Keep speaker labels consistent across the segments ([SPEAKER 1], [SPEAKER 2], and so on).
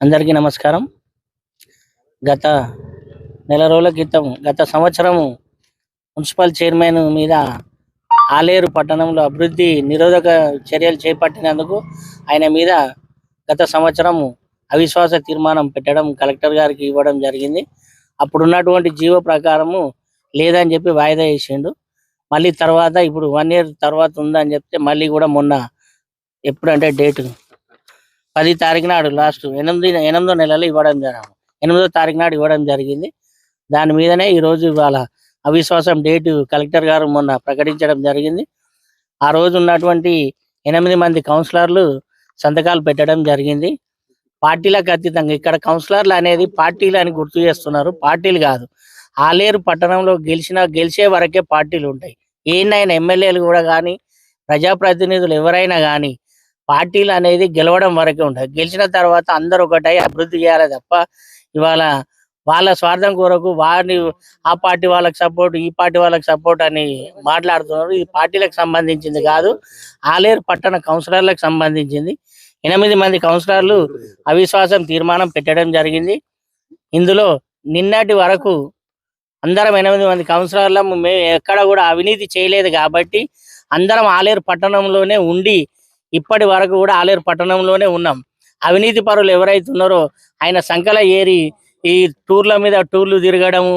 [SPEAKER 1] అందరికీ నమస్కారం. గత నెల రోజుల క్రితం గత సంవత్సరము మున్సిపల్ చైర్మన్ మీద ఆలేరు పట్టణంలో అభివృద్ధి నిరోధక చర్యలు చేపట్టినందుకు ఆయన మీద గత సంవత్సరము అవిశ్వాస తీర్మానం పెట్టడం కలెక్టర్ గారికి ఇవ్వడం జరిగింది. అప్పుడు ఉన్నటువంటి జీవో ప్రకారము లేదని చెప్పి వాయిదా వేసిండు. మళ్ళీ తర్వాత ఇప్పుడు వన్ ఇయర్ తర్వాత ఉందని చెప్తే మళ్ళీ కూడా మొన్న ఎప్పుడంటే డేట్ పది తారీఖు నాడు లాస్ట్ ఎనిమిది ఎనిమిదో నెలలో ఇవ్వడం జరిగింది. ఎనిమిదో తారీఖు నాడు ఇవ్వడం జరిగింది. దాని మీదనే ఈ రోజు ఇవాళ అవిశ్వాసం డేటు కలెక్టర్ గారు మొన్న ప్రకటించడం జరిగింది. ఆ రోజు ఉన్నటువంటి ఎనిమిది మంది కౌన్సిలర్లు సంతకాలు పెట్టడం జరిగింది. పార్టీలకు అతీతంగా ఇక్కడ కౌన్సిలర్లు అనేది పార్టీలు అని గుర్తు చేస్తున్నారు. పార్టీలు కాదు. ఆలేరు పట్టణంలో గెలిచిన గెలిచే వరకే పార్టీలు ఉంటాయి. ఏనైనా ఎమ్మెల్యేలు కూడా కానీ ప్రజాప్రతినిధులు ఎవరైనా కానీ పార్టీలు అనేది గెలవడం వరకే ఉంటాయి. గెలిచిన తర్వాత అందరూ ఒకటై అభివృద్ధి చేయాలి తప్ప ఇవాళ వాళ్ళ స్వార్థం కొరకు వారిని ఆ పార్టీ వాళ్ళకి సపోర్ట్ ఈ పార్టీ వాళ్ళకి సపోర్ట్ అని మాట్లాడుతున్నారు. ఇది పార్టీలకు సంబంధించింది కాదు ఆలేరు పట్టణ కౌన్సిలర్లకు సంబంధించింది. ఎనిమిది మంది కౌన్సిలర్లు అవిశ్వాసం తీర్మానం పెట్టడం జరిగింది. ఇందులో నిన్నటి వరకు అందరం ఎనిమిది మంది కౌన్సిలర్లు మేము ఎక్కడ కూడా అవినీతి చేయలేదు కాబట్టి అందరం ఆలేరు పట్టణంలోనే ఉండి ఇప్పటి వరకు కూడా ఆలేరు పట్టణంలోనే ఉన్నాం. అవినీతి పరులు ఎవరైతే ఉన్నారో ఆయన సంకల ఏరి ఈ టూర్ల మీద టూర్లు తిరగడము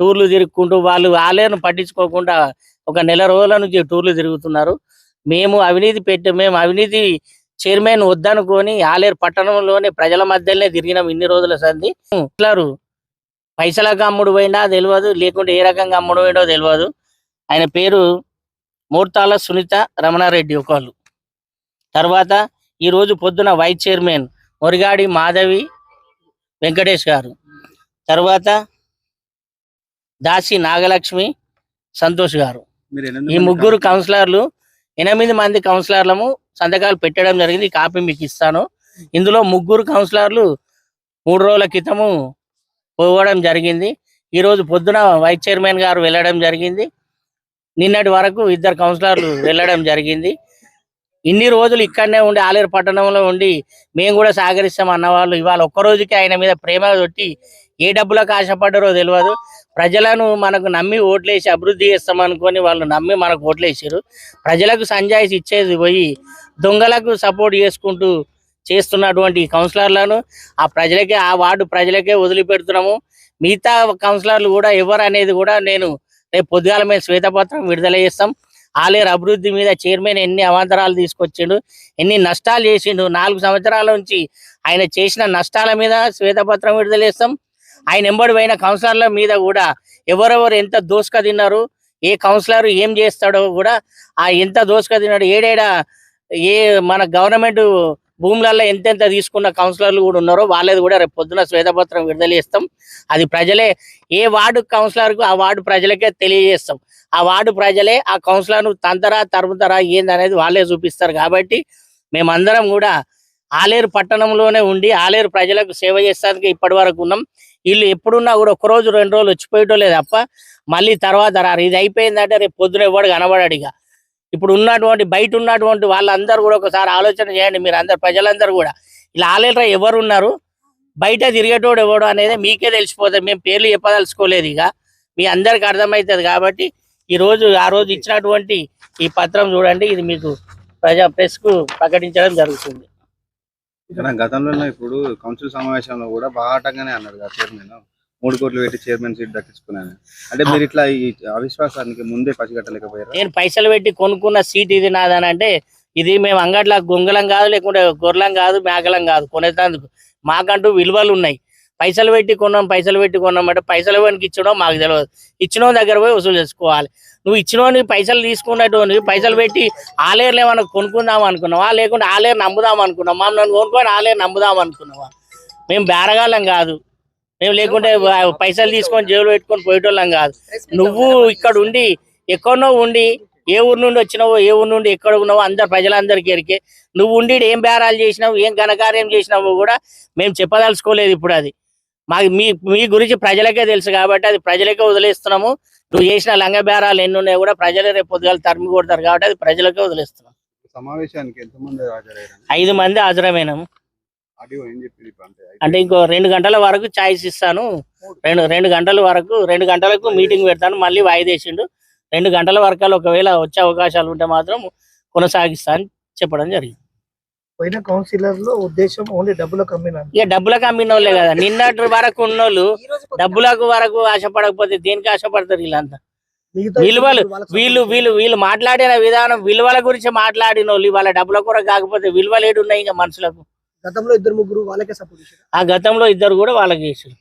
[SPEAKER 1] టూర్లు తిరుగుకుంటూ వాళ్ళు ఆలేరును పట్టించుకోకుండా ఒక నెల రోజుల నుంచి టూర్లు తిరుగుతున్నారు. మేము అవినీతి పెట్టి మేము అవినీతి చైర్మన్ వద్దనుకొని ఆలేరు పట్టణంలోనే ప్రజల మధ్యలోనే తిరిగినాం ఇన్ని రోజుల సంది ఇట్లారు పైసలకు అమ్ముడు పోయినా తెలియదు లేకుంటే ఏ రకంగా అమ్ముడు పోయినో తెలియదు. ఆయన పేరు మూర్తాల సునీత రమణారెడ్డి ఒకళ్ళు. తర్వాత ఈ రోజు పొద్దున వైస్ చైర్మన్ మురిగాడి మాధవి వెంకటేష్ గారు. తర్వాత దాసి నాగలక్ష్మి సంతోష్ గారు. ఈ ముగ్గురు కౌన్సిలర్లు ఎనిమిది మంది కౌన్సిలర్లము సంతకాలు పెట్టడం జరిగింది. కాపీ మీకు ఇస్తాను. ఇందులో ముగ్గురు కౌన్సిలర్లు మూడు రోజుల క్రితము పోవడం జరిగింది. ఈ రోజు పొద్దున వైస్ చైర్మన్ గారు వెళ్ళడం జరిగింది. నిన్నటి వరకు ఇద్దరు కౌన్సిలర్లు వెళ్ళడం జరిగింది. ఇన్ని రోజులు ఇక్కడనే ఉండి ఆలేరు పట్టణంలో ఉండి మేము కూడా సహకరిస్తాం అన్న వాళ్ళు ఇవాళ ఒక్క రోజుకి ఆయన మీద ప్రేమ తొట్టి ఏ డబ్బులకు ఆశపడ్డారో తెలియదు ప్రజలను మనకు నమ్మి ఓట్లేసి అభివృద్ధి చేస్తామనుకొని వాళ్ళు నమ్మి మనకు ఓట్లేసారు. ప్రజలకు సంజాయిషి ఇచ్చేది పోయి దొంగలకు సపోర్ట్ చేసుకుంటూ చేస్తున్నటువంటి కౌన్సిలర్లను ఆ ప్రజలకే ఆ వార్డు ప్రజలకే వదిలిపెడుతున్నాము. మిగతా కౌన్సిలర్లు కూడా ఎవరు అనేది కూడా నేను రేపు పొద్దుగాల మేము శ్వేతపత్రం విడుదల చేస్తాం. ఆలేరు అభివృద్ధి మీద చైర్మన్ ఎన్ని అవాంతరాలు తీసుకొచ్చిండు ఎన్ని నష్టాలు చేసిండు. నాలుగు సంవత్సరాల నుంచి ఆయన చేసిన నష్టాల మీద శ్వేతపత్రం విడుదలేస్తాం ఆయన ఎంబడి పోయిన కౌన్సిలర్ల మీద కూడా ఎవరెవరు ఎంత దోసుక తిన్నారు ఏ కౌన్సిలర్ ఏం చేస్తాడో కూడా ఆ ఎంత దోసుక తిన్నాడు ఏడేడా ఏ మన గవర్నమెంట్ భూములలో ఎంతెంత తీసుకున్న కౌన్సిలర్లు కూడా ఉన్నారో వాళ్ళది కూడా రేపు పొద్దున శ్వేతపత్రం విడుదల చేస్తాం. అది ప్రజలే ఏ వార్డు కౌన్సిలర్కు ఆ వార్డు ప్రజలకే తెలియజేస్తాం. ఆ వార్డు ప్రజలే ఆ కౌన్సిలర్ను తంతరా తరుముతారా ఏందనేది వాళ్ళే చూపిస్తారు కాబట్టి మేమందరం కూడా ఆలేరు పట్టణంలోనే ఉండి ఆలేరు ప్రజలకు సేవ చేస్తానికి ఇప్పటి వరకు ఉన్నాం. వీళ్ళు ఎప్పుడున్నా కూడా ఒక రోజు రెండు రోజులు వచ్చిపోయటం లేదు తప్ప మళ్ళీ తర్వాత రారు. ఇది అయిపోయిందంటే రేపు పొద్దున ఎవడు కనబడాడు ఇక. ఇప్పుడు ఉన్నటువంటి బయట ఉన్నటువంటి వాళ్ళందరూ కూడా ఒకసారి ఆలోచన చేయండి. మీరు అందరు ప్రజలందరూ కూడా. ఇలా ఆలేరు ఎవరు ఉన్నారు? బయట తిరిగేటోడు ఎవడు అనేది మీకే తెలిసిపోతుంది. మేము పేర్లు చెప్పదలుచుకోలేదు ఇక. మీ అందరికి అర్థమవుతుంది కాబట్టి ఈ రోజు ఆ రోజు ఇచ్చినటువంటి ఈ పత్రం చూడండి ఇది మీకు ప్రజా ప్రెస్కు ప్రకటించడం జరుగుతుంది.
[SPEAKER 2] ఇక్కడ గతంలో ఇప్పుడు కౌన్సిల్ సమావేశంలో కూడా బాహాటంగానే అన్నాడు కదా చైర్మన్. మూడు కోట్లు పెట్టి చైర్మన్ సీట్ దక్కించుకున్నాను. అంటే మీరు ఇట్లా ఈ అవిశ్వాసానికి ముందే పసిగట్టలేకపోయారా?
[SPEAKER 1] నేను పైసలు పెట్టి కొనుక్కున్న సీట్ ఇది నాదని అంటే ఇది మేము అంగట్ల గొంగలం కాదు లేకుంటే గొర్రెలం కాదు మేకలం కాదు కొనేటందుకు. మాకంటూ విలువలు ఉన్నాయి. పైసలు పెట్టి కొన్నాం పైసలు పెట్టి కొన్నాం అంటే పైసలు ఎవరికి ఇచ్చడో మాకు తెలియదు ఇచ్చిన దగ్గర పోయి వసూలు చేసుకోవాలి. నువ్వు ఇచ్చినోని పైసలు తీసుకున్నటువంటి పైసలు పెట్టి ఆలేరులు ఏమన్నా కొనుక్కుందాం అనుకున్నావా? లేకుంటే ఆలేరు నమ్ముదాం అనుకున్నావా? నన్ను కొనుక్కొని ఆలేరు నమ్ముదాం అనుకున్నావా? మేము బేరగాళ్ళం కాదు. మేము లేకుంటే పైసలు తీసుకొని జేబులో పెట్టుకొని పోయేటోళ్ళం కాదు. నువ్వు ఇక్కడ ఉండి ఎక్కడనో ఉండి ఏ ఊరు నుండి వచ్చినావో ఏ ఊరు నుండి ఎక్కడ ఉన్నావో అందరు ప్రజలందరికీ ఎరికే. నువ్వు ఉండి ఏం బేరాలు చేసినావు ఏం ఘనకార్యం చేసినావో కూడా మేము చెప్పదలుచుకోలేదు ఇప్పుడు అది. మాకు మీ మీ గురించి ప్రజలకే తెలుసు కాబట్టి అది ప్రజలకే వదిలేస్తున్నాము. నువ్వు చేసిన లంగ బేరాలు ఎన్ని ఉన్నాయో కూడా ప్రజలే రేపు పొద్దుగాల తరిమి కొడతారు కాబట్టి అది ప్రజలకే వదిలేస్తున్నాం.
[SPEAKER 2] సమావేశానికి ఎంతమంది హాజరయ్యారు?
[SPEAKER 1] ఐదు మంది హాజరమైనాము
[SPEAKER 2] అంటే
[SPEAKER 1] ఇంకో రెండు గంటల వరకు ఛాయిస్ ఇస్తాను. రెండు రెండు గంటల వరకు రెండు గంటలకు మీటింగ్ పెడతాను. మళ్ళీ వాయిదేసిండు రెండు గంటల వరకు ఒకవేళ వచ్చే అవకాశాలు ఉంటే మాత్రం కొనసాగిస్తా అని చెప్పడం జరిగింది.
[SPEAKER 3] పోయిన కౌన్సిలర్లో ఉద్దేశం ఓన్లీ డబ్బులకు అమ్మినా
[SPEAKER 1] ఇక డబ్బులకు అమ్మిన వాళ్ళే కదా. నిన్నటి వరకు ఉన్నోళ్ళు డబ్బులకు వరకు ఆశపడకపోతే దేనికి ఆశపడతారు వీళ్ళంతా? విలువలు వీళ్ళు వీళ్ళు వీళ్ళు మాట్లాడిన విధానం విలువల గురించి మాట్లాడిన వాళ్ళు వాళ్ళ డబ్బుల కొరకు కాకపోతే విలువలు ఏడు ఉన్నాయి ఇంకా మనుషులకు.
[SPEAKER 3] గతంలో ఇద్దరు ముగ్గురు వాళ్ళకే సపోర్ట్
[SPEAKER 1] ఆ గతంలో ఇద్దరు కూడా వాళ్ళకి చేసారు